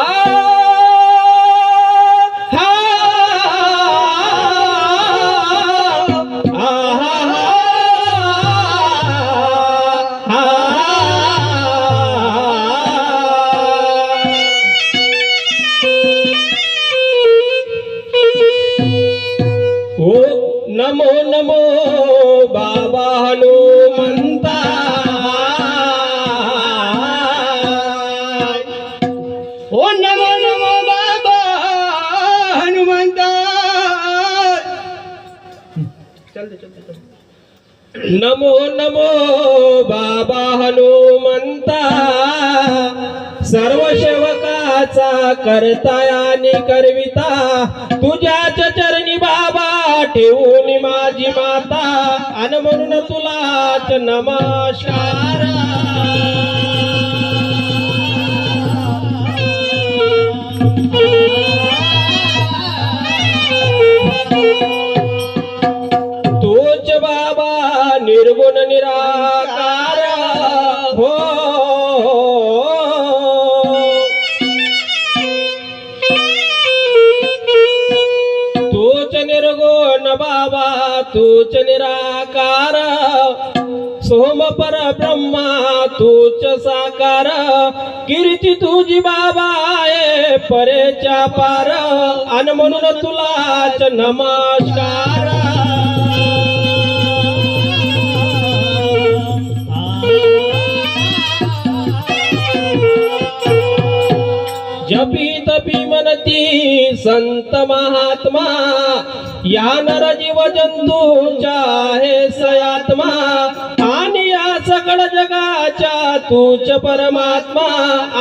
हा ओ नमो नमो बाबा हनुमंता। नमो नमो बाबा हनुमंता। सर्व सेवकाचा करता आणि करविता तुझ्याच चरणी बाबा ठेवून माझी माता आणि म्हणून तुलाच नमस्कार. तूच निराकार सोम पर ब्रह्मा तूच साकार. कीर्ती तुझी बाबा आहे परेच्या पार. आणि म्हणून तुलाच नमस्कार. जपी तपी मनती संत महात्मा. या नर जीव जंतूच्या आहे सयात्मा आणि या सगळ जगाच्या तूच परमात्मा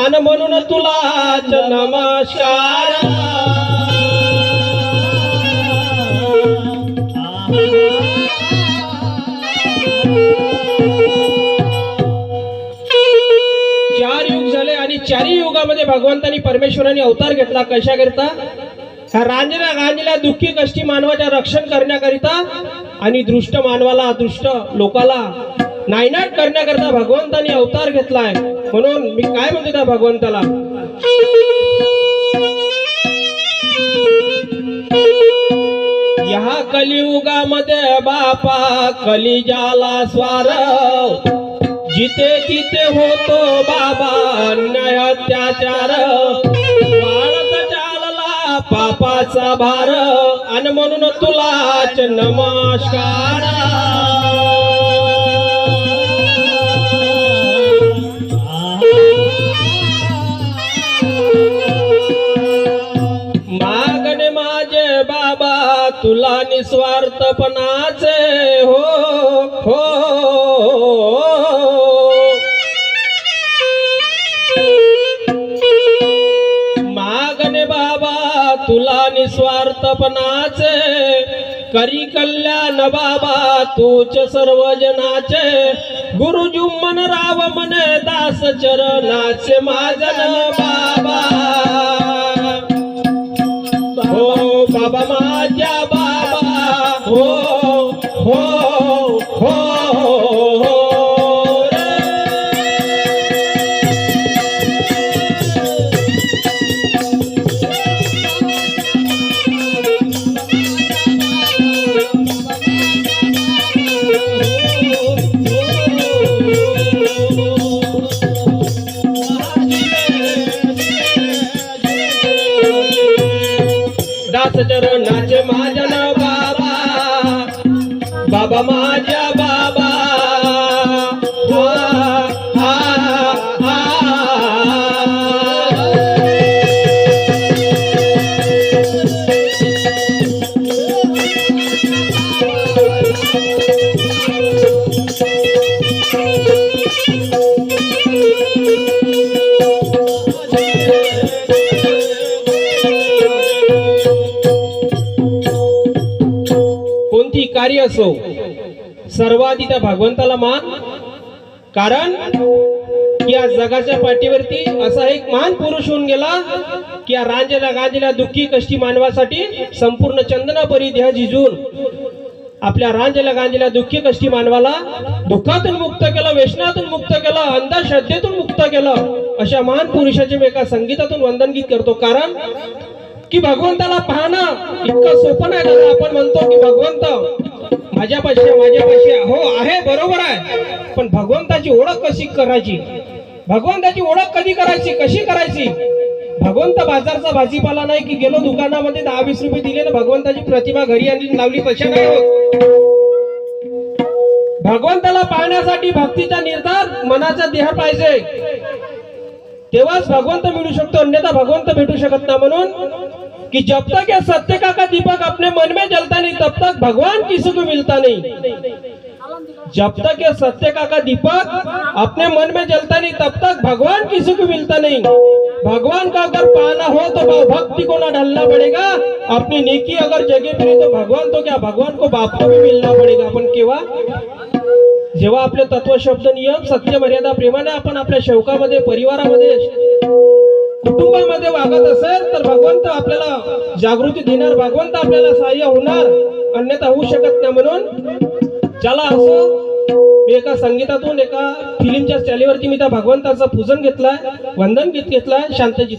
आणि म्हणून तुला नमस्कार. चार युग झाले आणि चारही युगामध्ये भगवंतानी परमेश्वराने अवतार घेतला. कशाकरिता? रांजण्या गांजल्या दुःखी कष्टी मानवाच्या रक्षण करण्याकरिता आणि दृष्ट मानवाला दृष्ट लोकाला नायनाट करण्याकरिता भगवंतानी अवतार घेतलाय. म्हणून मी काय म्हणतो त्या भगवंताला? या कलियुगामध्ये बापा कलिजाला स्वार जिथे तिथे होतो बाबा अन्याय अत्याचार. पापाचा भार आणि म्हणून तुलाच नमस्कार. मागणे माझे बाबा तुला निस्वार्थपणाच निस्वार्थपणाचे करी कल्याण बाबा तूच सर्व जनाचे गुरु जुम्मन राव मन दास चरणाचे माझन बाबा. हो बाबा माझ्या बाबा. हो हो. बाबा माझ्या कार्य असो सर्वाधिक त्या भगवंताला मान. कारण या जगाच्या पाठीवरती असा एक महान पुरुष होऊन गेला की या रांजेला गांजेला दुःखी कष्टी मानवासाठी संपूर्ण चंदनापरी देह झिजून आपल्या रांजेला गांजेला दुःखी कष्टी मानवाला दुःखातून मुक्त केलं व्यसनातून मुक्त केलं अंधश्रद्धेतून मुक्त केलं अशा महान पुरुषाचे मी एका संगीतातून वंदनगीत करतो. कारण की भगवंताला पाहणं इतकं सोपं नाही दादा आपण म्हणतो की भगवंत माझ्यापाशी माझ्यापाशी हो आहे बरोबर आहे. पण भगवंताची ओळख कशी करायची? भगवंताची ओळख कधी करायची? कशी करायची? भगवंत बाजारचा भाजीपाला नाही की गेलो दुकानामध्ये दहा वीस रुपये दिले ना भगवंताची प्रतिमा घरी आणली लावली कशा नाही होत. भगवंताला पाहण्यासाठी भक्तीचा निर्धार मनाचा देह पाहिजे. भगवंत मिळू शकतो, अन्यथा भगवंत भेटू शकत ना म्हणून कि जब तक ये सत्य का का दीपक अपने मन में जलता नहीं, तब तक भगवान किसी को मिलता नहीं. जब तक ये सत्य का का दीपक अपने मन में जलता नहीं, तब तक भगवान किसी को मिलता नहीं. भगवान का अगर पाना हो तो भक्ति को ना ढलना पड़ेगा. अपनी नेकी अगर जगह फिरी तो भगवान तो क्या, भगवान को बाप को भी मिलना पड़ेगा. अपन केव्हा जेव्हा आपले तत्व शब्द नियम सत्य मर्यादा प्रेमाने आपण आपल्या शौकामध्ये परिवारामध्ये कुटुंबामध्ये वागत असेल तर भगवंत आपल्याला जागृती देणार भगवंत आपल्याला सहाय्य होणार अन्यथा होऊ शकत नाही म्हणून ज्याला असं मी एका संगीतातून एका फिल्मच्या स्टॅलीवरती मी त्या भगवंताचं पूजन घेतलाय वंदन गीत घेतलाय शांत चित्त